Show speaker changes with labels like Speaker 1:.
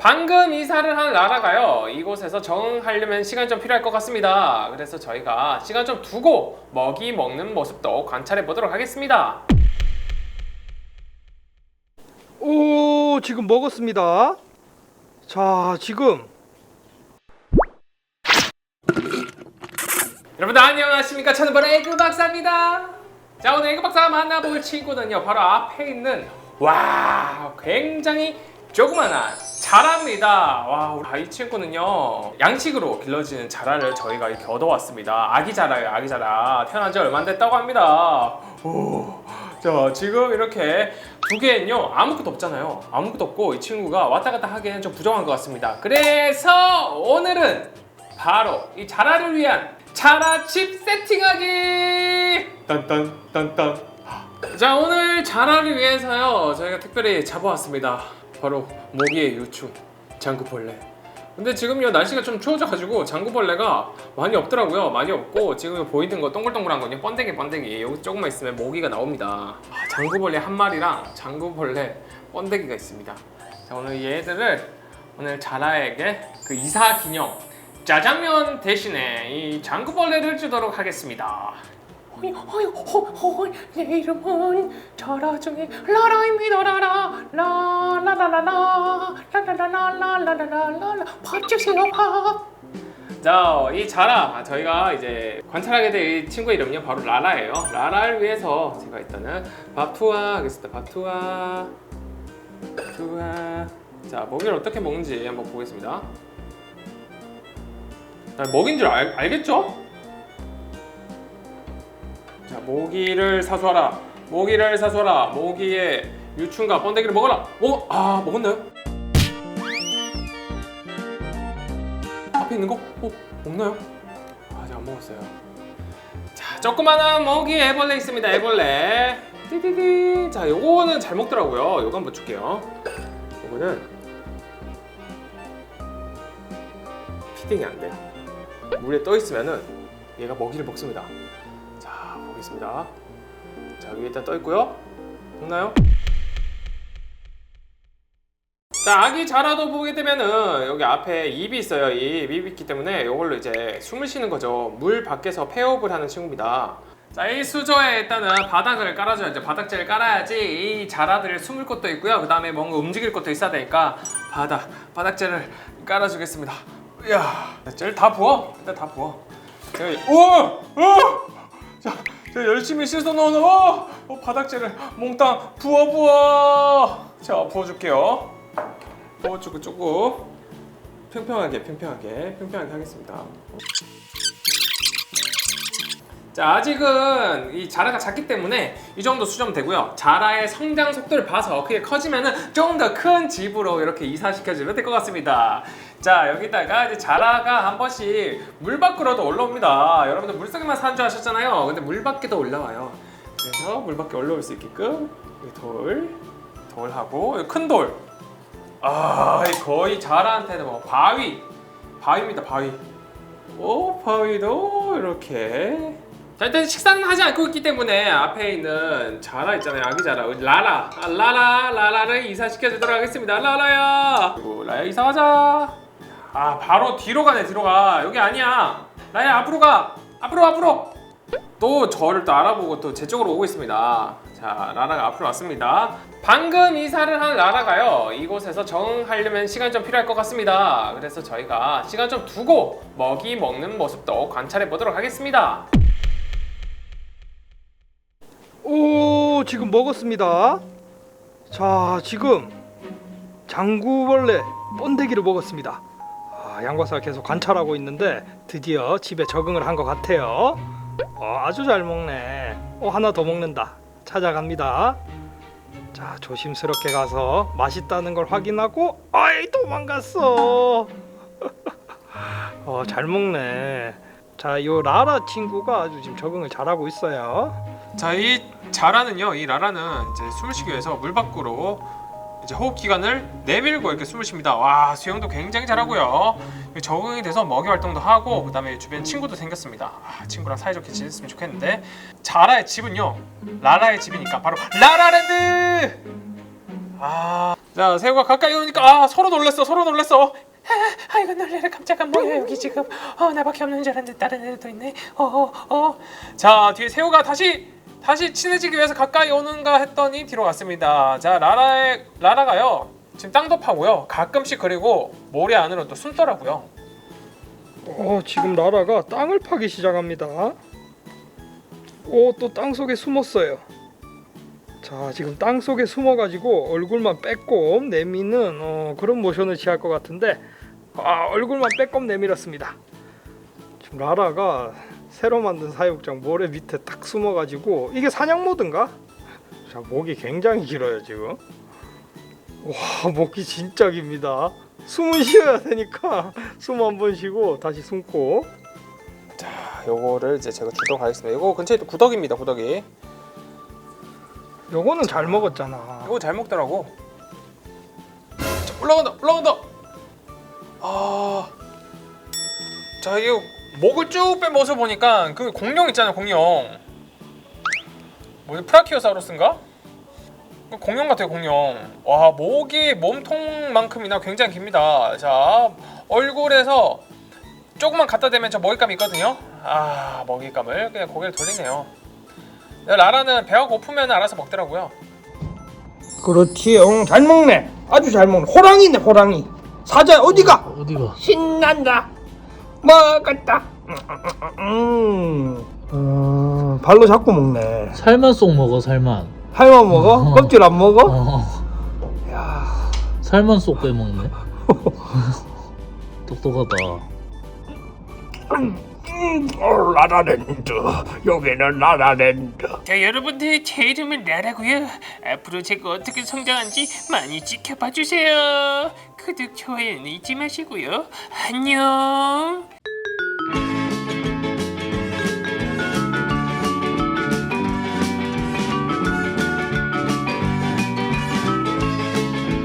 Speaker 1: 방금 이사를 한 라라가요. 이곳에서 적응하려면 시간 좀 필요할 것 같습니다. 그래서 저희가 시간 좀 두고 먹이 먹는 모습도 관찰해 보도록 하겠습니다.
Speaker 2: 오 지금 먹었습니다. 자 지금
Speaker 1: 여러분들 안녕하십니까? 저는 바로 에그 박사입니다. 자 오늘 에그 박사가 만나볼 친구는요 바로 앞에 있는 와 굉장히 조그만한 자라입니다. 와 이 친구는요 양식으로 길러지는 자라를 저희가 이렇게 얻어왔습니다. 아기 자라예요 아기 자라 태어난 지 얼마 안 됐다고 합니다. 오, 자 지금 이렇게 두 개는요 아무것도 없잖아요. 아무것도 없고 이 친구가 왔다 갔다 하기에는 좀 부정한 것 같습니다. 그래서 오늘은 바로 이 자라를 위한 자라칩 세팅하기 딴딴 딴딴 자 오늘 자라를 위해서요 저희가 특별히 잡아왔습니다 바로 모기의 유충 장구벌레. 근데 지금요 날씨가 좀 추워져가지고 장구벌레가 많이 없더라고요. 많이 없고 지금 보이는 거 동글동글한 거요 번데기 번데기. 여기 조금만 있으면 모기가 나옵니다. 아, 장구벌레 한 마리랑 장구벌레 번데기가 있습니다. 자 오늘 얘들을 오늘 자라에게 그 이사 기념 짜장면 대신에 이 장구벌레를 주도록 하겠습니다. 어이, 어이, 호, 호, 내 이름은 자라 중에 라라입니다. 라라, 라 라라라라, 라 라라라라라라라라, 밥 주세요 밥. 자, 이 자라 저희가 이제 관찰하게 될 이 친구 이름은요 바로 라라예요. 라라를 위해서 제가 일단은 밥 투하 하겠습니다. 밥 투하, 투하. 자, 먹이를 어떻게 먹는지 한번 보겠습니다. 자, 먹인 줄 알, 알겠죠? 자, 모기를 사수하라. 모기를 사수하라. 모기의 유충과 번데기를 먹어라. 먹, 아, 먹었나요? 앞에 있는 거? 어, 없나요? 아직 안 먹었어요. 자, 조그마한 모기 애벌레 있습니다. 애벌레. 띠디디. 자, 요거는 잘 먹더라고요. 요거 한번 줄게요. 요거는 피딩이 안 돼요. 물에 떠 있으면은 얘가 먹이를 먹습니다. 자 보겠습니다. 자 위에 일단 떠 있고요. 먹나요? 자 아기 자라도 보게 되면은 여기 앞에 입이 있어요. 입 입이 있기 때문에 이걸로 이제 숨을 쉬는 거죠. 물 밖에서 폐업을 하는 친구입니다. 자, 이 수조에 일단은 바닥을 깔아줘야죠. 바닥재를 깔아야지 이 자라들 숨을 곳도 있고요. 그 다음에 뭔가 움직일 것도 있어야 되니까 바닥, 바닥재를 깔아주겠습니다. 이야, 젤 다 부어. 일단 다 부어. 제가 우와, 어, 자, 열심히 씻어 놓은 어, 어, 바닥재를 몽땅 부어 부어. 자, 부어줄게요. 부어주고 조금 평평하게, 평평하게, 평평하게 하겠습니다. 자 아직은 이 자라가 작기 때문에 이 정도 수정 되고요. 자라의 성장 속도를 봐서 크게 커지면은 좀더큰 집으로 이렇게 이사시켜주면 될 것 같습니다. 자 여기다가 이제 자라가 한 번씩 물 밖으로도 올라옵니다. 여러분들 물 속에만 사는 줄 아셨잖아요. 근데 물 밖에도 올라와요. 그래서 물 밖에 올라올 수 있게끔 돌 돌하고 큰 돌. 아 거의 자라한테는 뭐 바위. 바위입니다 바위. 오 바위도 이렇게 자 일단 식사는 하지 않고 있기 때문에 앞에 있는 자라 있잖아요. 아기 자라. 라라. 아, 라라 라라를 이사시켜 주도록 하겠습니다. 라라야. 그리고 라야 이사 가자. 아 바로 뒤로 가네 뒤로 가. 여기 아니야. 라야 앞으로 가. 앞으로 앞으로. 또 저를 또 알아보고 또 제 쪽으로 오고 있습니다. 자 라라가 앞으로 왔습니다. 방금 이사를 한 라라가요 이곳에서 적응하려면 시간 좀 필요할 것 같습니다. 그래서 저희가 시간 좀 두고 먹이 먹는 모습도 관찰해 보도록 하겠습니다
Speaker 2: 오 지금 먹었습니다. 자 지금 장구벌레 번데기를 먹었습니다. 아, 양과사 계속 관찰하고 있는데 드디어 집에 적응을 한 것 같아요. 어, 아주 잘 먹네. 어, 하나 더 먹는다. 찾아갑니다. 자 조심스럽게 가서 맛있다는 걸 확인하고 아이 도망갔어. 어, 잘 먹네. 자, 요 라라 친구가 아주 지금 적응을 잘하고 있어요.
Speaker 1: 자, 이 자라는요, 이 라라는 이제 숨을 쉬기 위해서 물 밖으로 이제 호흡 기관을 내밀고 이렇게 숨을 쉽니다. 와, 수영도 굉장히 잘하고요. 적응이 돼서 먹이 활동도 하고 그다음에 주변 친구도 생겼습니다. 아, 친구랑 사이좋게 지냈으면 좋겠는데 자라의 집은요, 라라의 집이니까 바로 라라랜드. 아, 자 새우가 가까이 오니까 아 서로 놀랬어, 서로 놀랬어. 아, 아이고 놀래라 깜짝아 뭐야 여기 지금 어 나밖에 없는 줄 알았는데 다른 애들도 있네 어어어자 뒤에 새우가 다시 다시 친해지기 위해서 가까이 오는가 했더니 뒤로 갔습니다 자 라라의 라라가요 지금 땅도 파고요 가끔씩 그리고 모래 안으로 또 숨더라고요
Speaker 2: 어, 지금 라라가 땅을 파기 시작합니다. 오, 또 땅 속에 숨었어요. 자, 지금 땅 속에 숨어가지고 얼굴만 빼꼼 내미는 어, 그런 모션을 취할 것 같은데, 아, 얼굴만 빼꼼 내밀었습니다. 지금 라라가 새로 만든 사육장 모래 밑에 딱 숨어가지고 이게 사냥 모드인가? 자, 목이 굉장히 길어요 지금. 와, 목이 진짜 깁니다. 숨을 쉬어야 되니까 숨 한 번 쉬고 다시 숨고
Speaker 1: 자 요거를 이제 제가 주도록 하겠습니다 이거 근처에 또 구덕입니다 구덕이
Speaker 2: 요거는 잘 먹었잖아
Speaker 1: 이거 잘 먹더라고 자, 올라간다 올라간다 아, 자 이거 목을 쭉 뺀 모습 보니까 그 공룡 있잖아요 공룡 뭐지 프라키오사우루스인가? 그 공룡 같아요 공룡 와 목이 몸통만큼이나 굉장히 깁니다 자 얼굴에서 조금만 갖다 대면 저 먹잇감이 있거든요 아 먹잇감을 그냥 고개를 돌리네요 라라는 배가 고프면 알아서 먹더라고요
Speaker 3: 그렇지, 응, 잘 먹네. 아주 잘 먹네. 호랑이네, 호랑이. 사자 어디가?
Speaker 4: 어디가?
Speaker 3: 신난다. 먹었다. 음, 음, 발로 잡고 먹네.
Speaker 4: 살만 쏙 먹어 살만.
Speaker 3: 할만 먹어?
Speaker 4: 어.
Speaker 3: 껍질 안 먹어?
Speaker 4: 어.
Speaker 3: 야,
Speaker 4: 살만 쏙 빼먹네. 똑똑하다.
Speaker 3: 음, 어, 라라랜드. 여기는 라라랜드.
Speaker 5: 자 여러분들 제 이름은 라라고요 앞으로 제가 어떻게 성장한지 많이 지켜봐 주세요 구독 좋아요는 잊지 마시고요 안녕